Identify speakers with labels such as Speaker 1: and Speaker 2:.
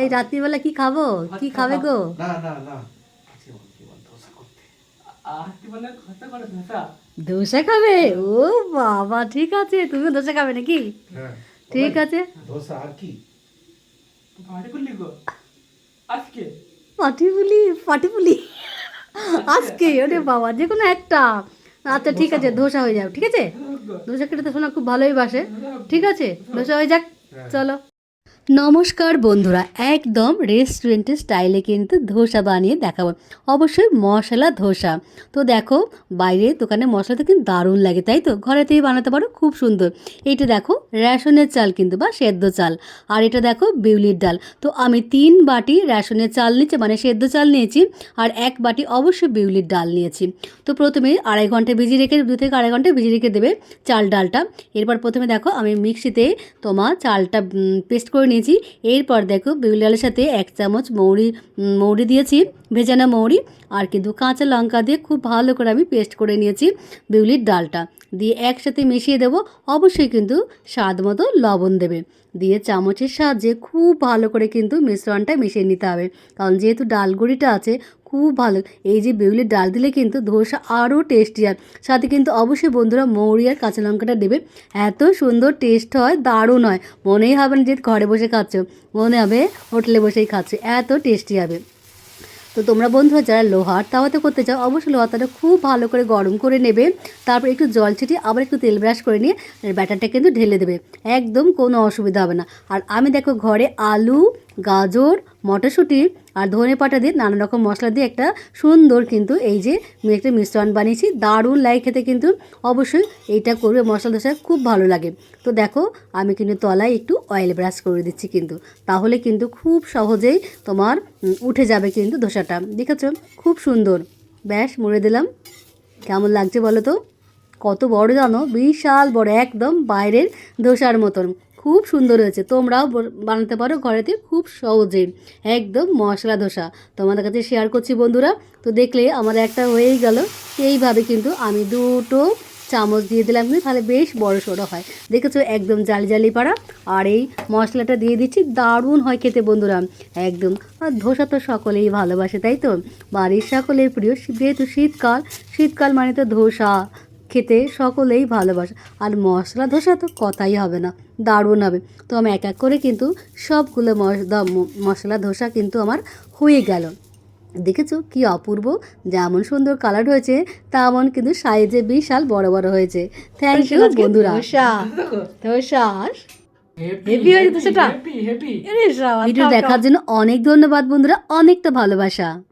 Speaker 1: এই রাত্রিবেলা কি খাব? কি খাবে। গো?
Speaker 2: না না না। কি বল কি বল ধোসা
Speaker 1: খাবে? ও বাবা ঠিক আছে। তুমিও ধোসা খাবে নাকি?
Speaker 2: হ্যাঁ।
Speaker 1: ঠিক আছে।
Speaker 2: ধোসা আর কি?
Speaker 3: আজকে?
Speaker 1: পাটিপুলি পাটিপুলি। আজকে? ওরে বাবা যে কোনো একটা। আচ্ছা ঠিক আছে ধোসা হয়ে যাবে ঠিক আছে? ধোসা খেতে তো শোনা খুব ভালোই বাসে। ঠিক আছে? ধোসা হয়ে যাক। চলো। নমস্কার বন্ধুরা, একদম রেস্টুরেন্টের স্টাইলে কিন্তু ধোসা বানিয়ে দেখাবো। অবশ্যই মশলা ধোসা। তো দেখো বাইরে দোকানে মশলা তো কিন্তু দারুণ লাগে, তাই তো? ঘরেতেই বানাতে পারো, খুব সুন্দর। এইটা দেখো, রেশনের চাল কিন্তু বা সেদ্ধ চাল। আর এটা দেখো, বিউলির ডাল। তো আমি তিন বাটি রেশনের চাল নিয়েছি মানে সেদ্ধ চাল নিয়েছি, আর এক বাটি অবশ্যই বিউলির ডাল নিয়েছি। তো প্রথমে আড়াই ঘণ্টা ভিজিয়ে রেখে, দু থেকে আড়াই ঘণ্টা ভিজিয়ে রেখে দেবে চাল ডালটা। এরপর প্রথমে দেখো, আমি মিক্সিতে তোমার চালটা পেস্ট করে নিয়েছি এরপর দেখো বিউলি আলুর সাথে এক চামচ মৌরি মৌরি দিয়েছি, ভেজানো মৌরি আর কিন্তু কাঁচা লঙ্কা দিয়ে খুব ভালো করে আমি পেস্ট করে নিয়েছি বিউলির ডালটা। দিয়ে একসাথে মিশিয়ে দেব, অবশ্যই কিন্তু স্বাদ মতো লবণ দেবে। দিয়ে চামচের সাহায্যে খুব ভালো করে কিন্তু মিশ্রণটা মিশিয়ে নিতে হবে। কারণ যেহেতু ডাল গুঁড়িটা আছে খুব ভালো। এই যে বিউলির ডাল দিলে কিন্তু ধোসা আরও টেস্টি হয়। সাথে কিন্তু অবশ্যই বন্ধুরা মৌরি আর কাঁচা লঙ্কাটা দেবে। এত সুন্দর টেস্ট হয়, দারুণ হয়। মনেই হবে না যে ঘরে বসে খাচ্ছ। মনে হবে হোটেলে বসেই খাচ্ছ। এত টেস্টি হবে। তো তোমরা বন্ধুরা যারা লোহার তাওয়াতে করতে চাও, অবশ্যই লোহার তাওয়াটা খুব ভালো করে গরম করে নেবে। তারপর একটু জল ছিটিয়ে আবার একটু তেল ব্রাশ করে নিয়ে ব্যাটারটা কিন্তু ঢেলে দেবে। একদম কোনো অসুবিধা হবে না। আর আমি দেখো ঘরে আলু গাজর, মটরশুঁটি আর ধনে পাটা দিয়ে নানা রকম মশলা দিয়ে একটা সুন্দর কিন্তু এই যে একটা মিশ্রণ বানিয়েছি। দারুণ লাগে খেতে কিন্তু। অবশ্যই এইটা করবে মশলা ধোসা খুব ভালো লাগে। তো দেখো, আমি কিন্তু তলায় একটু অয়েল ব্রাশ করে দিচ্ছি কিন্তু। তাহলে কিন্তু খুব সহজেই তোমার উঠে যাবে কিন্তু ধোসাটা। দেখেছ? খুব সুন্দর। ব্যাস, মুড়ে দিলাম। কেমন লাগছে বলো তো? কত বড় জানো? বিশাল বড়, একদম বাইরের ধোসার মতন। খুব সুন্দর হয়েছে। তোমরাও বানাতে পারো ঘরেতে খুব সহজে। একদম মশলা ধোসা। তোমাদের কাছে শেয়ার করছি বন্ধুরা। তো দেখলে আমার একটা হয়েই গেল। এইভাবে কিন্তু আমি দুটো চামচ দিয়ে দিলাম কিন্তু তাহলে বেশ বড় সড়ো হয়। দেখেছ? একদম জালি জালি পাড়া। আর এই মশলাটা দিয়ে দিচ্ছি। দারুণ হয় খেতে বন্ধুরা। একদম। আর ধোসা তো সকলেই ভালোবাসে, তাই তো? বাড়ির সকলের প্রিয়। যেহেতু শীতকাল শীতকাল মানে তো ধোসা। খেতে সকলেই ভালোবাসে। আর মশলা ধোসা তো কথাই হবে না দারুণ হবে। তো আমি এক এক করে কিন্তু সবগুলো মশ- মশলা ধোসা কিন্তু আমার হয়ে গেল। দেখেছ কি অপূর্ব? যেমন সুন্দর কালার হয়েছে তেমন কিন্তু সাইজে বিশাল বড় বড় হয়েছে। থ্যাংক ইউ বন্ধুরা। ধোসা ভিডিও দেখার জন্য অনেক ধন্যবাদ বন্ধুরা। অনেকটা ভালোবাসা।